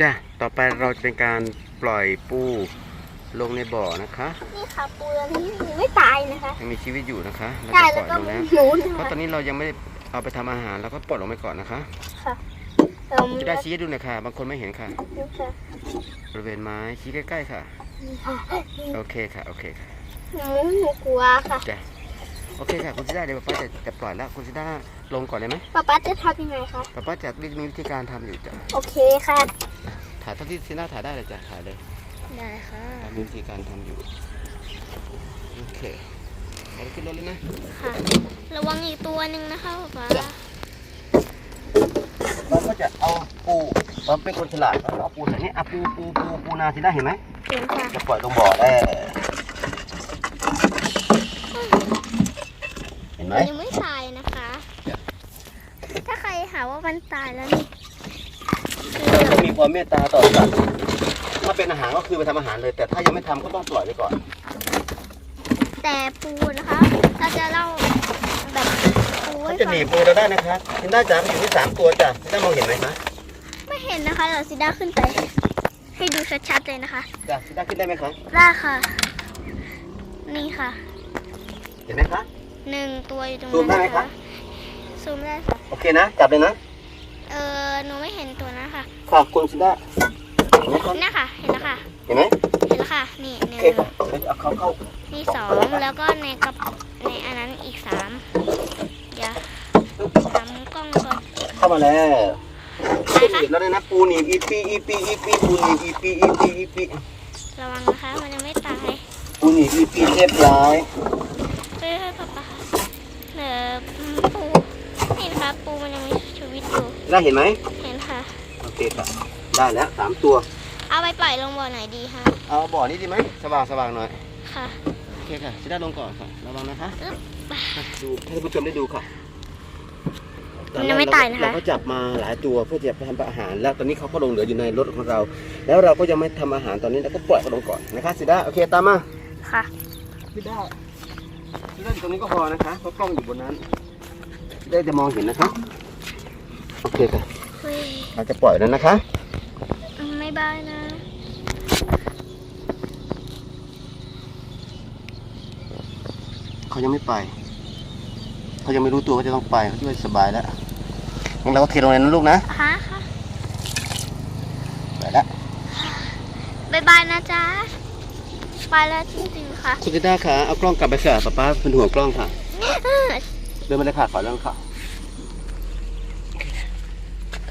จ้ะต่อไปเราจะเป็นการปล่อยปูลงในบ่อนะคะนี่ค่ะปูตัวนี้ยังไม่ตายนะคะ ยังมีชีวิตอยู่นะคะเราใช่จะปแล้วล่อยก็ลงมีแล้วหนูนะเพราะตอคะนนี้เรายังไม่ได้เอาไปทำอาหารเราก็ปลดลงไปก่อนนะคะ ค่ะเอิ่มจะได้ชี้ให้ดูหน่อยค่ะบางคนไม่เห็นค่ะ นี่ค่ะบริเวณไม้ชี้ใกล้ๆค่ะ นี่ค่ะโอเคค่ะโอเคค่ะหนูหนูกลัวค่ะ จ้ะโอเคค่ะคุณซิด้าเดี๋ยวป้าจะจะปล่อยแล้วคุณซิด้า ลงก่อนได้ไหมป๊าป๊าจะทำยังไงคะป้าจะมีวิธีการทำอยู่จ้ะโอเคค่ะถ่ายเท่าที่ซิด้าถ่ายได้เลยจ้ะถ่ายเลยได้ค่ะ มีวิธีการทำอยู่โอเคเอาไปขึ้นรถเลยนะค่ะ ระวังอีกตัวหนึ่งนะคะป๊าป๊าเราก็จะเอาปูเราเป็นคนฉลาดเราเอาปูใส่นี่อะปูปูปูปูนาซิด้าเห็นไหมเห็นค่ะจะปล่อยลงบ่อได้เห็นไหมมันยังไม่ตายนะคะ ถ้าใคร หาว่ามันตายแล้วนี่คือเราจะมีความเมตตาต่อสัตว์ถ้าเป็นอาหารก็คือไปทำอาหารเลย แต่ถ้ายังไม่ทำก็ต้องปล่อยไปก่อน แต่ปูนะคะเราจะเล่าแบบปูให้ถ้าจะฟัหงนีปูเราได้นะคะซิด้าจ๋ามันอยู่ที่สามตัวจ้ะซิด้ามองเห็นไหมคะไม่เห็นนะคะเดี๋ยวซิด้าขึ้นไป ให้ดูชัดๆเลยนะคะจ้ะซิด้าขึ้นได้ไหมคะได้ค่ะ นี่ค่ะ เห็นไหมคะ หนึ่งตัวอยู่ตรงซูมได้นั้นไหมนะคะซูมได้ค่ะโอเคนะ จับเลยนะ เออหนูไม่เห็นตัวนั้นค่ะ ค่ะคุณซิด้าเห็นไหมคะนี่ค่ะ เห็นแล้วค่ะ เห็นไหมเห็นแล้วค่ะ นี่หโอนึ่งเคค่ะเดี๋ยวเอาเขาเข้านี่สองแล้วก็ในกระในอันนั้นอีกสามเดี๋ยวทำกล้องก่อนเข้ามาแล้วไปค่ะเห็นแล้วเลยนะปูหนีบอีปีอีปีอีปีปูหนีบอีปีอีปีอีปีระวังนะคะ มันยังไม่ตายปูหนีบอีปีเรียบร้อย เฮ้ยเฮ้ยป๊าป๊าเดี๋ย วปูเห็นค่ะปูมันยังมีชีวิตอยู่ ได้เห็นไหม เห็นค่ะ โอเคค่ะได้แล้วสามตัว เอาไปปล่อยลงบ่อไหนดีคะ เอาบ่อนี้ดีไหมสว่างสว่างหน่อย ค่ะโอเคค่ะซิด้าลงก่อนค่ะ ระวังนะคะอึ๊บ ดูให้ท่านผู้ชมได้ดูค่ะมันยังไม่ตายนะคะ เราก็จับมาหลายตัวเพื่อจะไปทำอาหาร แล้วตอนนี้เขาก็ลงเหลืออยู่ในรถของเรา แล้วเราก็ยังไม่ทำอาหารตอนนี้เราก็ปล่อยเขาลงก่อนนะคะซิด้าโอเคตามมาค่ะ ซิด้าซิด้าอยู่ตรงนี้ก็พอนะคะเพราะกล้องอยู่บนนั้น ได้จะมองเห็นนะคะโอเคค่ะเฮ้ยเราจะปล่อยแล้วนะคะไม่บายนะเขายังไม่ไปเขายังไม่รู้ตัวว่าจะต้องไปเขาคิดว่าสบายแล้วงั้นเราก็เทลงเลยนะลูกนะฮะค่ะไปแล้วบายบายนะจ๊ะไปแล้วจริงๆค่ะคุณซิด้าค่ะเอากล้องกลับไปค่ะป๊าป้าเป็นห่วงกล้องค่ะ เดินมาเลยค่ะขอเรื่องค่ะ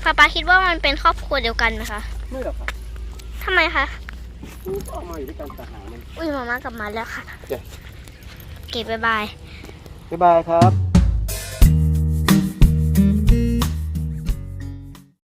ป๊าป๊าคิดว่ามันเป็นครอบครัวเดียวกันไหมคะไม่หรอกค่ะทำไมคะก็ออกมาอยู่ด้วยกันแต่หามันอุ้ยมามากลับมาแล้วค่ะจ้ะเก็บบายบาย บ๊ายบายครับ